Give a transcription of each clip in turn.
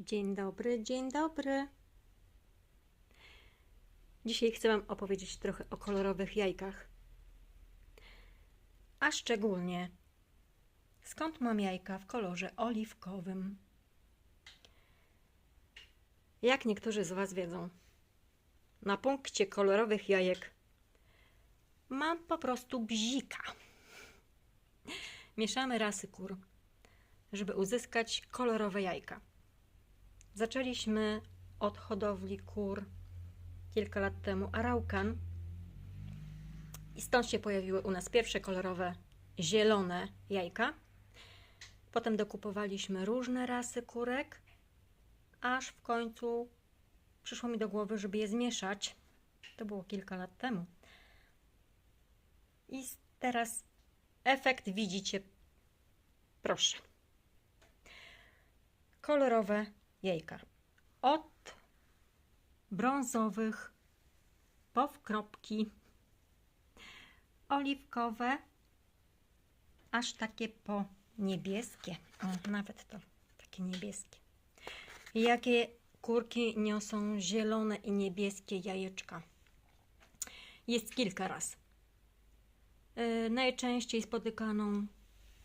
Dzień dobry, dzień dobry. Dzisiaj chcę Wam opowiedzieć trochę o kolorowych jajkach. A szczególnie skąd mam jajka w kolorze oliwkowym. Jak niektórzy z Was wiedzą, na punkcie kolorowych jajek mam po prostu bzika. Mieszamy rasy kur, żeby uzyskać kolorowe jajka. Zaczęliśmy od hodowli kur kilka lat temu Araukan i stąd się pojawiły u nas pierwsze kolorowe zielone jajka. Potem dokupowaliśmy różne rasy kurek, aż w końcu przyszło mi do głowy, żeby je zmieszać. To było kilka lat temu. I teraz efekt widzicie. Proszę. Kolorowe jajka. Od brązowych po kropki oliwkowe, aż takie po niebieskie. O, nawet to takie niebieskie. Jakie kurki niosą zielone i niebieskie jajeczka? Jest kilka raz. Yy, najczęściej spotykaną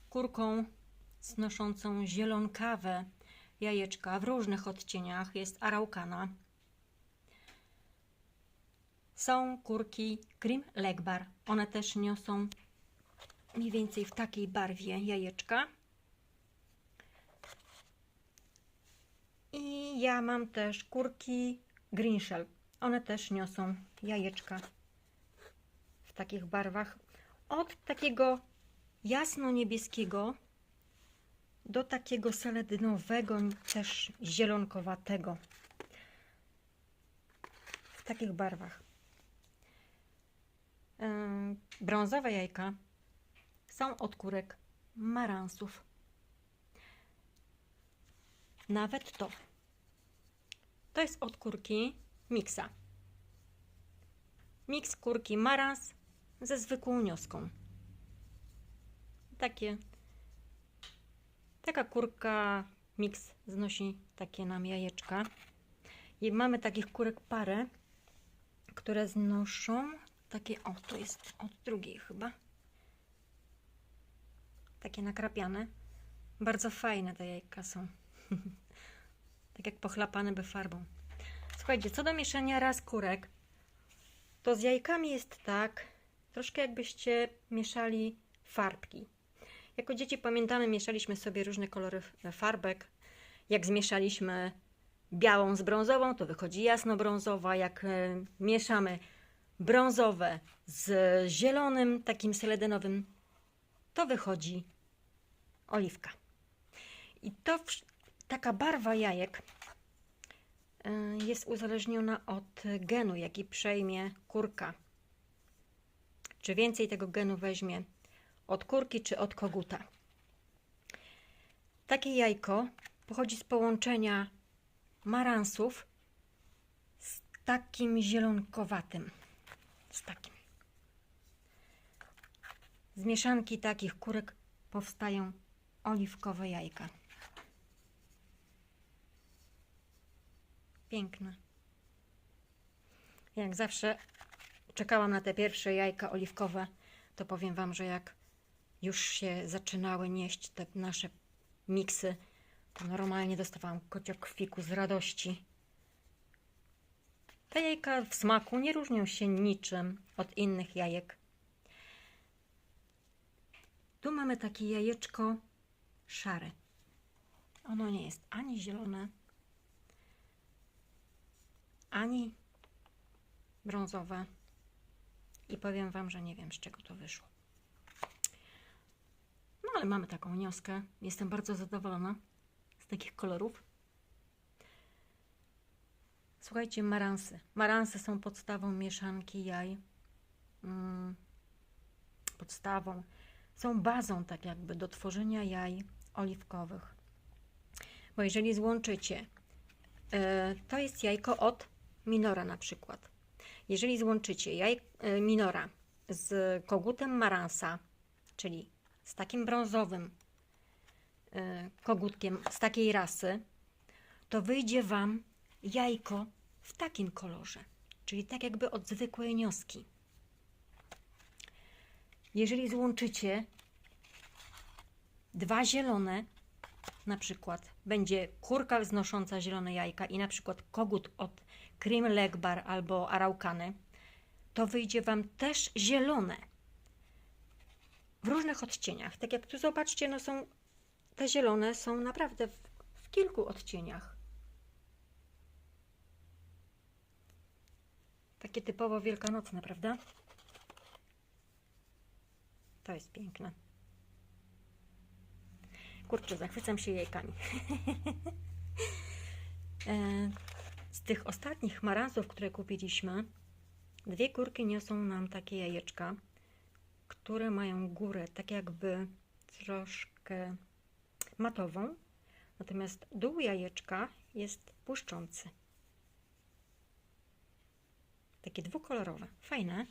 kurką znoszącą zielonkawe jajeczka w różnych odcieniach jest araukana. Są kurki cream legbar. One też niosą mniej więcej w takiej barwie jajeczka. I ja mam też kurki green shell. One też niosą jajeczka w takich barwach. Od takiego jasno-niebieskiego do takiego seledynowego, też zielonkowatego. W takich barwach. Ym, Brązowe jajka są od kurek maransów. Nawet to. To jest od kurki miksa. Miks kurki marans ze zwykłą nioską. Takie Taka kurka mix znosi takie nam jajeczka. I mamy takich kurek parę, które znoszą takie, o to jest od drugiej chyba. Takie nakrapiane. Bardzo fajne te jajka są. tak jak pochlapane by farbą. Słuchajcie, co do mieszania raz kurek, to z jajkami jest tak, troszkę jakbyście mieszali farbki. Jako dzieci pamiętamy, mieszaliśmy sobie różne kolory farbek. Jak zmieszaliśmy białą z brązową, to wychodzi jasno-brązowa. Jak e, mieszamy brązowe z zielonym, takim seledynowym, to wychodzi oliwka. I to taka barwa jajek e, jest uzależniona od genu, jaki przejmie kurka. Czy więcej tego genu weźmie od kurki czy od koguta. Takie jajko pochodzi z połączenia maransów z takim zielonkowatym. Z takim. Z mieszanki takich kurek powstają oliwkowe jajka. Piękne. Jak zawsze czekałam na te pierwsze jajka oliwkowe, to powiem Wam, że jak już się zaczynały nieść te nasze miksy, to normalnie dostawałam kociokwiku z radości. Te jajka w smaku nie różnią się niczym od innych jajek. Tu mamy takie jajeczko szare. Ono nie jest ani zielone, ani brązowe. I powiem Wam, że nie wiem z czego to wyszło. Ale mamy taką nioskę. Jestem bardzo zadowolona z takich kolorów. Słuchajcie, maransy. Maransy są podstawą mieszanki jaj. Mm, podstawą. Są bazą tak jakby do tworzenia jaj oliwkowych. Bo jeżeli złączycie, e, to jest jajko od minora na przykład. Jeżeli złączycie jaj, e, minora z kogutem maransa, czyli z takim brązowym y, kogutkiem z takiej rasy, to wyjdzie Wam jajko w takim kolorze, czyli tak jakby od zwykłej nioski. Jeżeli złączycie dwa zielone, na przykład będzie kurka znosząca zielone jajka i na przykład kogut od Cream Legbar albo Araukany, to wyjdzie Wam też zielone. W różnych odcieniach. Tak jak tu zobaczcie, no są te zielone są naprawdę w, w kilku odcieniach. Takie typowo wielkanocne, prawda? To jest piękne. Kurczę, zachwycam się jajkami. E, Z tych ostatnich maransów, które kupiliśmy, dwie kurki niosą nam takie jajeczka, które mają górę tak jakby troszkę matową, natomiast dół jajeczka jest błyszczący. Takie dwukolorowe, fajne.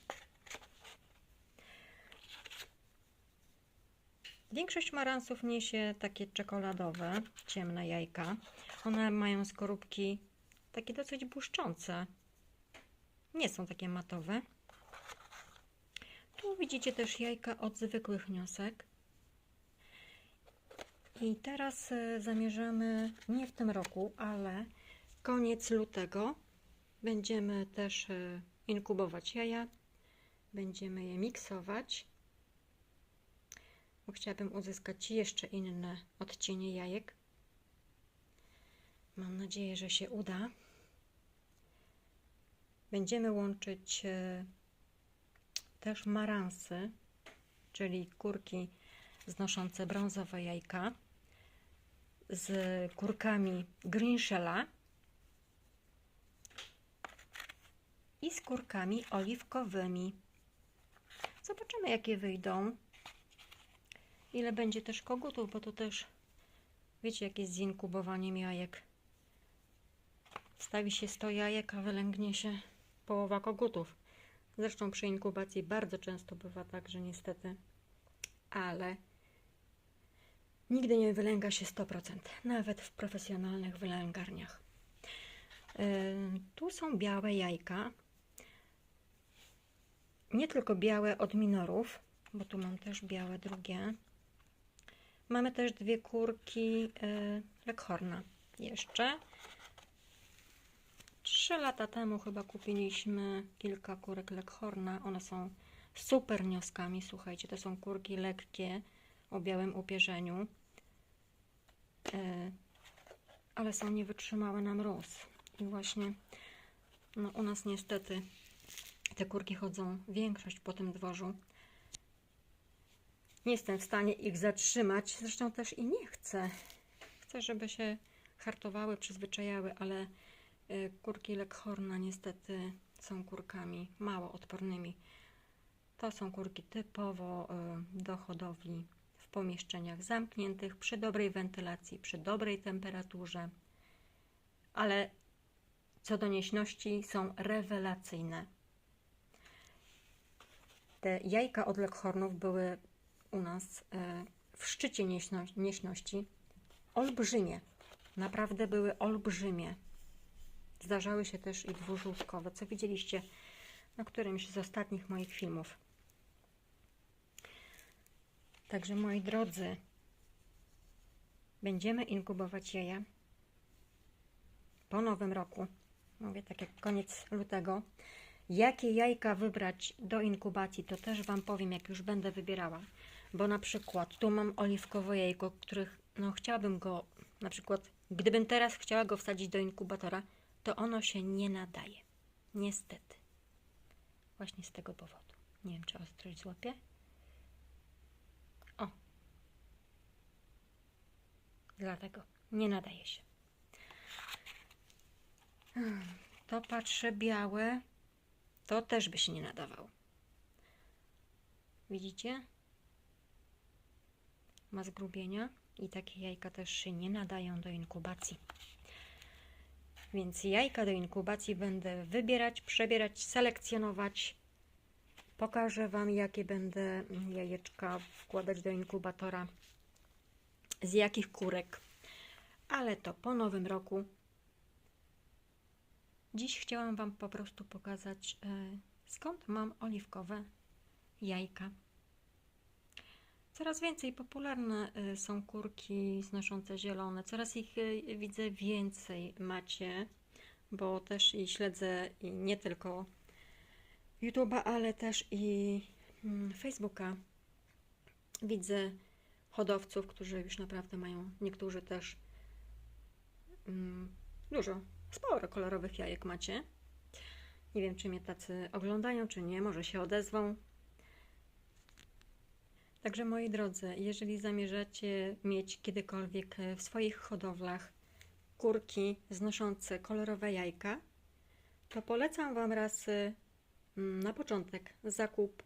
Większość maransów niesie takie czekoladowe, ciemne jajka. One mają skorupki takie dosyć błyszczące. Nie są takie matowe. Widzicie też jajka od zwykłych niosek. I teraz e, zamierzamy, nie w tym roku, ale koniec lutego będziemy też e, inkubować jaja. Będziemy je miksować bo chciałabym uzyskać jeszcze inne odcienie jajek. Mam nadzieję, że się uda. Będziemy łączyć e, też maransy, czyli kurki znoszące brązowe jajka z kurkami greenshella i z kurkami oliwkowymi. Zobaczymy, jakie wyjdą ile będzie też kogutów, bo to też wiecie jak jest z inkubowaniem jajek. Stawi się 100 jajek, a wylęgnie się połowa kogutów. Zresztą przy inkubacji bardzo często bywa tak, że niestety, ale nigdy nie wylęga się 100%, nawet w profesjonalnych wylęgarniach. Tu są białe jajka. Nie tylko białe od minorów, bo tu mam też białe drugie. Mamy też dwie kurki y, Leghorna jeszcze. Trzy lata temu chyba kupiliśmy kilka kurek Leghorna. One są super nioskami, słuchajcie, to są kurki lekkie o białym upierzeniu, y, ale są niewytrzymałe na mróz. I właśnie no, u nas niestety te kurki chodzą większość po tym dworzu nie jestem w stanie ich zatrzymać, zresztą też i nie chcę. Chcę, żeby się hartowały, przyzwyczajały, ale kurki Leghorna niestety są kurkami mało odpornymi. To są kurki typowo y, do hodowli w pomieszczeniach zamkniętych, przy dobrej wentylacji, przy dobrej temperaturze, ale co do nieśności są rewelacyjne. Te jajka od Leghornów były u nas e, w szczycie nieśności olbrzymie. Naprawdę były olbrzymie. Zdarzały się też i dwużółtkowe, co widzieliście na którymś z ostatnich moich filmów. Także moi drodzy, będziemy inkubować jaja po nowym roku. Mówię tak jak koniec lutego. Jakie jajka wybrać do inkubacji, to też Wam powiem, jak już będę wybierała bo na przykład tu mam oliwkowe jajko, których no chciałabym go, na przykład gdybym teraz chciała go wsadzić do inkubatora, to ono się nie nadaje. Niestety. Właśnie z tego powodu. Nie wiem, czy ostrość złapie. O. Dlatego nie nadaje się. To patrzę białe. To też by się nie nadawało. Widzicie? ma zgrubienia i takie jajka też się nie nadają do inkubacji. Więc jajka do inkubacji będę wybierać, przebierać, selekcjonować. Pokażę Wam, jakie będę jajeczka wkładać do inkubatora, z jakich kurek. Ale to po nowym roku Dziś chciałam Wam po prostu pokazać, e, skąd mam oliwkowe jajka. Coraz więcej popularne e, są kurki znoszące zielone. Coraz ich e, widzę więcej macie, bo też i śledzę i nie tylko YouTube'a, ale też i mm, Facebooka. Widzę hodowców, którzy już naprawdę mają, niektórzy też mm, dużo, sporo kolorowych jajek macie. Nie wiem, czy mnie tacy oglądają, czy nie, może się odezwą. Także moi drodzy, jeżeli zamierzacie mieć kiedykolwiek w swoich hodowlach kurki znoszące kolorowe jajka, to polecam Wam raz y, mm, na początek zakup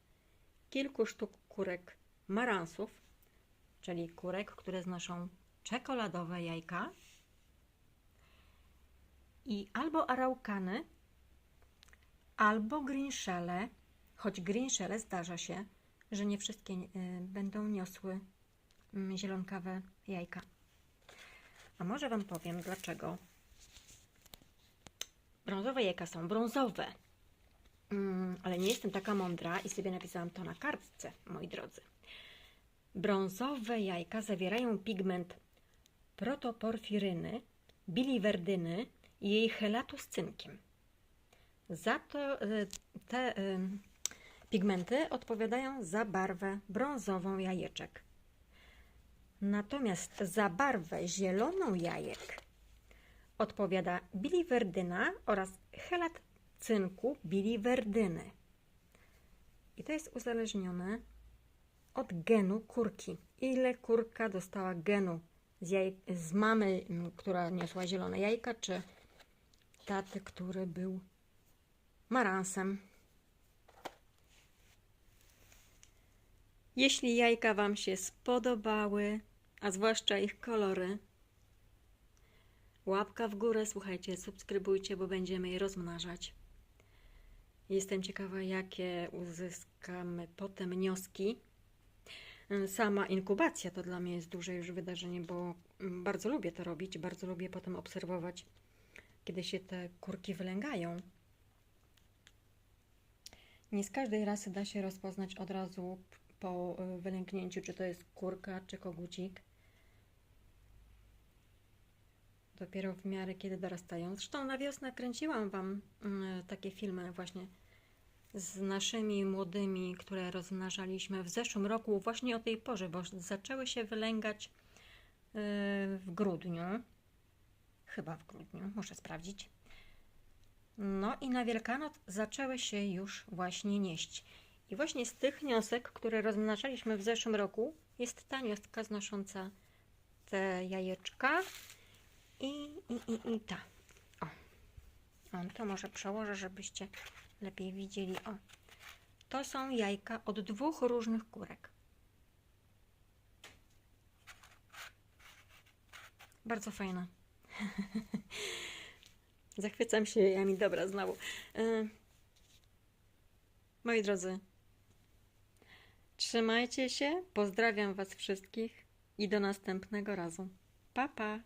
kilku sztuk kurek maransów, czyli kurek, które znoszą czekoladowe jajka i albo araukany, albo grinszele, choć grinszele zdarza się, że nie wszystkie y, będą niosły mm, zielonkawe jajka. A może Wam powiem dlaczego. Brązowe jajka są brązowe. Mm, ale nie jestem taka mądra i sobie napisałam to na kartce, moi drodzy. Brązowe jajka zawierają pigment protoporfiryny, biliwerdyny i jej chelatu z cynkiem. Za to y, te y, pigmenty odpowiadają za barwę brązową jajeczek. Natomiast za barwę zieloną jajek odpowiada biliwerdyna oraz chelat cynku biliwerdyny. I to jest uzależnione od genu kurki. Ile kurka dostała genu z, jaj, z mamy, która niosła zielone jajka, czy taty, który był maransem. Jeśli jajka Wam się spodobały, a zwłaszcza ich kolory, łapka w górę, słuchajcie, subskrybujcie, bo będziemy je rozmnażać. Jestem ciekawa, jakie uzyskamy potem wnioski. Sama inkubacja to dla mnie jest duże już wydarzenie, bo bardzo lubię to robić, bardzo lubię potem obserwować, kiedy się te kurki wylęgają. Nie z każdej rasy da się rozpoznać od razu po y, wylęgnięciu, czy to jest kurka, czy kogucik. Dopiero w miarę kiedy dorastają. Zresztą na wiosnę kręciłam Wam y, takie filmy właśnie z naszymi młodymi, które rozmnażaliśmy w zeszłym roku, właśnie o tej porze, bo zaczęły się wylęgać y, w grudniu. Chyba w grudniu, muszę sprawdzić. No i na Wielkanoc zaczęły się już właśnie nieść. I właśnie z tych niosek, które rozmnażaliśmy w zeszłym roku, jest ta nioska znosząca te jajeczka i, i, i, i ta. O. to może przełożę, żebyście lepiej widzieli. O, to są jajka od dwóch różnych kurek. Bardzo fajne. Zachwycam się jajami. Dobra, znowu. Yy. Moi drodzy, trzymajcie się. Pozdrawiam Was wszystkich i do następnego razu. Pa, pa.